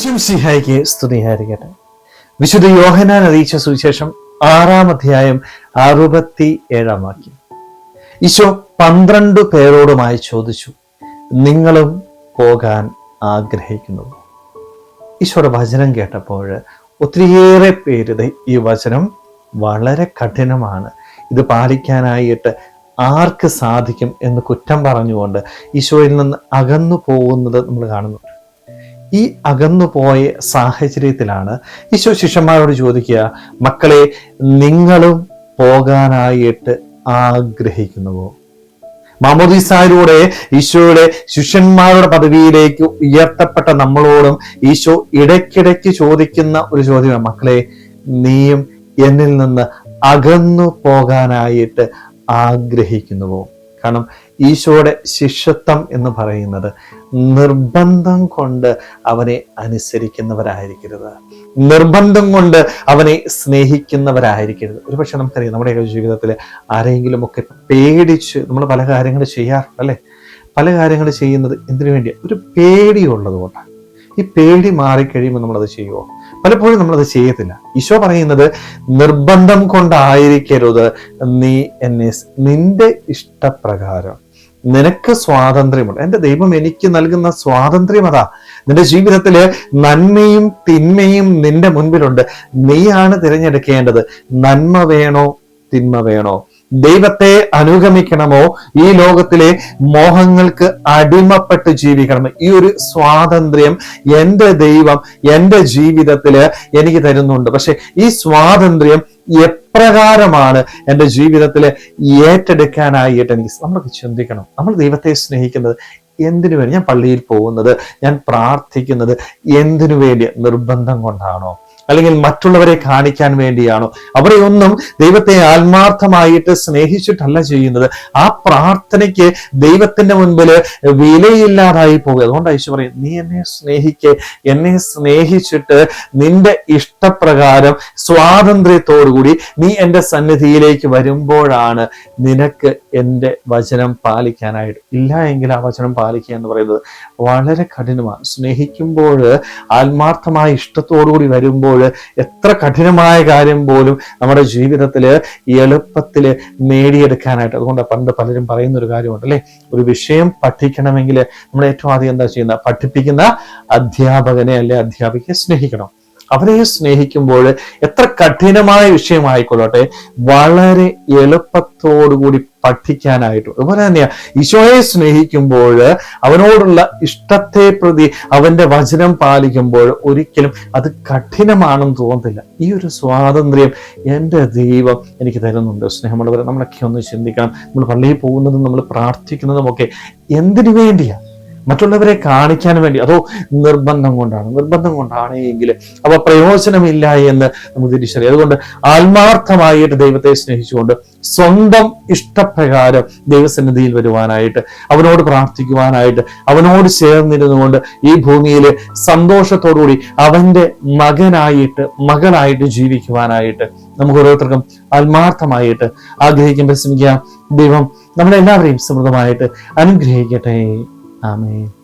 സിഹായിക്ക് സ്തുതിയായിരിക്കട്ടെ വിശുദ്ധ യോഹനാൻ അറിയിച്ച സുവിശേഷം ആറാം അധ്യായം അറുപത്തി ഏഴാം വാക്യം. ഈശോ പന്ത്രണ്ട് പേരോടുമായി ചോദിച്ചു നിങ്ങളും പോകാൻ ആഗ്രഹിക്കുന്നു? ഈശോയുടെ വചനം കേട്ടപ്പോൾ ഒത്തിരിയേറെ പേര് ഈ വചനം വളരെ കഠിനമാണ്. ഇത് പാലിക്കാനായിട്ട് ആർക്ക് സാധിക്കും എന്ന് കുറ്റം പറഞ്ഞുകൊണ്ട് ഈശോയിൽ നിന്ന് അകന്നു പോകുന്നത് നമ്മൾ കാണുന്നുണ്ട് ഈ അകന്നു പോയ സാഹചര്യത്തിലാണ് ഈശോ ശിഷ്യന്മാരോട് ചോദിക്കുക മക്കളെ നിങ്ങളും പോകാനായിട്ട് ആഗ്രഹിക്കുന്നുവോ? മാമോദീസായിലൂടെ ഈശോയുടെ ശിഷ്യന്മാരുടെ പദവിയിലേക്ക് ഉയർത്തപ്പെട്ട നമ്മളോടും ഈശോ ഇടയ്ക്കിടയ്ക്ക് ചോദിക്കുന്ന ഒരു ചോദ്യമാണ് മക്കളെ നീയും എന്നിൽ നിന്ന് അകന്നു പോകാനായിട്ട് ആഗ്രഹിക്കുന്നുവോ? കാരണം ഈശോയുടെ ശിഷ്യത്വം എന്ന് പറയുന്നത് നിർബന്ധം കൊണ്ട് അവനെ അനുസരിക്കുന്നവരായിരിക്കരുത്. നിർബന്ധം കൊണ്ട് അവനെ സ്നേഹിക്കുന്നവരായിരിക്കരുത്. ഒരുപക്ഷെ നമുക്കറിയാം നമ്മുടെ ജീവിതത്തിൽ ആരെങ്കിലും ഒക്കെ പേടിച്ച് നമ്മൾ പല കാര്യങ്ങൾ ചെയ്യാറുണ്ട് അല്ലേ? പല കാര്യങ്ങൾ ചെയ്യുന്നത് എന്തിനു വേണ്ടിയാണ് ഒരു പേടിയുള്ളത് കൊണ്ടാണ്. ഈ പേടി മാറിക്കഴിയുമ്പോൾ നമ്മളത് ചെയ്യുമോ പലപ്പോഴും നമ്മളത് ചെയ്യത്തില്ല. ഈശോ പറയുന്നത് നിർബന്ധം കൊണ്ടായിരിക്കരുത്. നീ എന്നെ നിന്റെ ഇഷ്ടപ്രകാരം. നിനക്ക് സ്വാതന്ത്ര്യമുണ്ട്. എന്റെ ദൈവം എനിക്ക് നൽകുന്ന സ്വാതന്ത്ര്യം അതാ. നിന്റെ ജീവിതത്തിൽ നന്മയും തിന്മയും നിന്റെ മുൻപിലുണ്ട്. നീയാണ് തിരഞ്ഞെടുക്കേണ്ടത്. നന്മ വേണോ തിന്മ വേണോ? ദൈവത്തെ അനുഗമിക്കണമോ? ഈ ലോകത്തിലെ മോഹങ്ങൾക്ക് അടിമപ്പെട്ട് ജീവിക്കണമോ? ഈ ഒരു സ്വാതന്ത്ര്യം എന്റെ ദൈവം എന്റെ ജീവിതത്തിൽ എനിക്ക് തരുന്നുണ്ട്. പക്ഷെ ഈ സ്വാതന്ത്ര്യം എപ്രകാരമാണ് എന്റെ ജീവിതത്തിൽ ഏറ്റെടുക്കാനായിട്ട് എനിക്ക് നമ്മളൊക്കെ ചിന്തിക്കണം. നമ്മൾ ദൈവത്തെ സ്നേഹിക്കുന്നത് എന്തിനു വേണ്ടി ഞാൻ പള്ളിയിൽ പോകുന്നത്? ഞാൻ പ്രാർത്ഥിക്കുന്നത് എന്തിനു വേണ്ടി? നിർബന്ധം കൊണ്ടാണോ? അല്ലെങ്കിൽ മറ്റുള്ളവരെ കാണിക്കാൻ വേണ്ടിയാണോ? അവരെ ഒന്നും ദൈവത്തെ ആത്മാർത്ഥമായിട്ട് സ്നേഹിച്ചിട്ടല്ല ചെയ്യുന്നത്. ആ പ്രാർത്ഥനയ്ക്ക് ദൈവത്തിന്റെ മുൻപിൽ വിലയില്ലാതായി പോകുക അതുകൊണ്ട് യേശു പറയും നീ എന്നെ സ്നേഹിക്ക്. എന്നെ സ്നേഹിച്ചിട്ട് നിന്റെ ഇഷ്ടപ്രകാരം സ്വാതന്ത്ര്യത്തോടുകൂടി നീ എന്റെ സന്നിധിയിലേക്ക് വരുമ്പോഴാണ് നിനക്ക് എന്റെ വചനം പാലിക്കാനായിട്ട്. ഇല്ല എങ്കിൽ ആ വചനം പാലിക്കുക എന്ന് പറയുന്നത് വളരെ കഠിനമാണ്. സ്നേഹിക്കുമ്പോൾ ആത്മാർത്ഥമായ ഇഷ്ടത്തോടുകൂടി വരുമ്പോൾ എത്ര കഠിനമായ കാര്യം പോലും നമ്മുടെ ജീവിതത്തിൽ എളുപ്പത്തിൽ നേടിയെടുക്കാനായിട്ട്. അതുകൊണ്ട് പണ്ട് പലരും പറയുന്ന ഒരു കാര്യമുണ്ട് അല്ലേ? ഒരു വിഷയം പഠിക്കണമെങ്കിൽ നമ്മൾ ഏറ്റവും ആദ്യം എന്താ ചെയ്യുന്നത്? പഠിപ്പിക്കുന്ന അധ്യാപകനെ അല്ലെ അധ്യാപികയെ സ്നേഹിക്കണം. അവരെ സ്നേഹിക്കുമ്പോൾ എത്ര കഠിനമായ വിഷയമായിക്കൊള്ളട്ടെ വളരെ എളുപ്പത്തോടുകൂടി പഠിക്കാനായിട്ട്. അതുപോലെ തന്നെയാ ഈശോയെ സ്നേഹിക്കുമ്പോൾ അവനോടുള്ള ഇഷ്ടത്തെ പ്രതി അവന്റെ വചനം പാലിക്കുമ്പോൾ ഒരിക്കലും അത് കഠിനമാണെന്ന് തോന്നുന്നില്ല ഈ ഒരു സ്വാതന്ത്ര്യം എന്റെ ദൈവം എനിക്ക് തരുന്നുണ്ട്. സ്നേഹമുള്ളവരെ നമ്മളൊക്കെ ഒന്ന് ചിന്തിക്കണം. നമ്മൾ പള്ളിയിൽ പോകുന്നതും നമ്മൾ പ്രാർത്ഥിക്കുന്നതും ഒക്കെ എന്തിനു വേണ്ടിയാ? മറ്റുള്ളവരെ കാണിക്കാൻ വേണ്ടി അതോ നിർബന്ധം കൊണ്ടാണ്? നിർബന്ധം കൊണ്ടാണ് എങ്കിൽ അവ പ്രയോജനമില്ല എന്ന് നമുക്ക് തിരിച്ചറിയാം. അതുകൊണ്ട് ആത്മാർത്ഥമായിട്ട് ദൈവത്തെ സ്നേഹിച്ചുകൊണ്ട് സ്വന്തം ഇഷ്ടപ്രകാരം ദൈവസന്നിധിയിൽ വരുവാനായിട്ട് അവനോട് പ്രാർത്ഥിക്കുവാനായിട്ട് അവനോട് ചേർന്നിരുന്നുകൊണ്ട് ഈ ഭൂമിയിൽ സന്തോഷത്തോടുകൂടി അവന്റെ മകനായിട്ട് മകളായിട്ട് ജീവിക്കുവാനായിട്ട് നമുക്ക് ഓരോരുത്തർക്കും ആത്മാർത്ഥമായിട്ട് ആഗ്രഹിക്കാൻ പരിശ്രമിക്കാം ദൈവം നമ്മളെല്ലാവരെയും സമൃദ്ധമായിട്ട് അനുഗ്രഹിക്കട്ടെ. Amen.